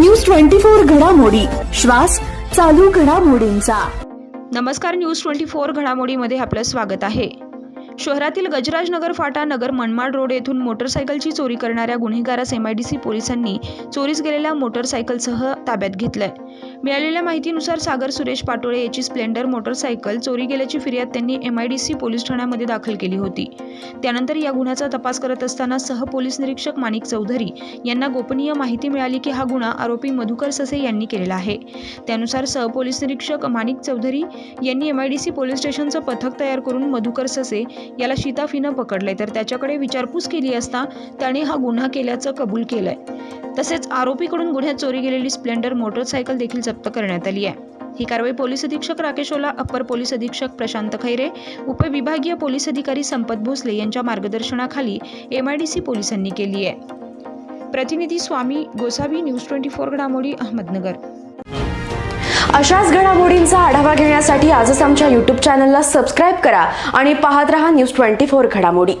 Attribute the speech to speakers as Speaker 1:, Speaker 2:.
Speaker 1: News twenty four घडामोडी. श्वास चालू घडामोडींचा.
Speaker 2: नमस्कार न्यूज ट्वेंटी फोर घडामोडीमध्ये आपलं स्वागत आहे. शहरातील गजराजनगर फाटा नगर मनमाड रोड येथून मोटरसायकलची चोरी करणाऱ्या गुन्हेगारास एमआयडीसी पोलिसांनी चोरीस गेलेल्या मोटरसायकलसह ताब्यात घेतलंय. मिळालेल्या माहितीनुसार सागर सुरेश पाटोळे याची स्प्लेंडर मोटरसायकल चोरी गेल्याची फिर्याद त्यांनी M I D C police ठाण्यामध्ये दाखल केली होती. त्यानंतर या गुन्ह्याचा तपास करत असताना सह पोलीस निरीक्षक माणिक चौधरी यांना गोपनीय माहिती मिळाली की हा गुन्हा आरोपी मधुकर ससे यांनी केलेला आहे. त्यानुसार सह पोलीस निरीक्षक माणिक चौधरी यांनी M I D C police स्टेशनचं पथक तयार करून मधुकर ससे याला शिताफीनं पकडलंय. तर त्याच्याकडे विचारपूस केली असता त्याने हा गुन्हा केल्याचं कबूल केलंय. तसेच आरोपीकडून गुन्ह्यात चोरी गेलेली स्प्लेंडर मोटरसायकल देखील जप्त करण्यात आली आहे. ही कारवाई पोलीस अधीक्षक राकेश ओला अप्पर पोलीस अधीक्षक प्रशांत खैरे उपविभागीय पोलीस अधिकारी संपत भोसले यांच्या मार्गदर्शनाखाली एमआयडीसी पोलिसांनी केली आहे. प्रतिनिधी Swami Gosavi news twenty four घडामोडी अहमदनगर.
Speaker 3: अशाच घडामोडींचा आढावा घेण्यासाठी आजच आमच्या यूट्यूब चॅनलला सबस्क्राईब करा आणि पाहत रहा न्यूज ट्वेंटी फोर घडामोडी.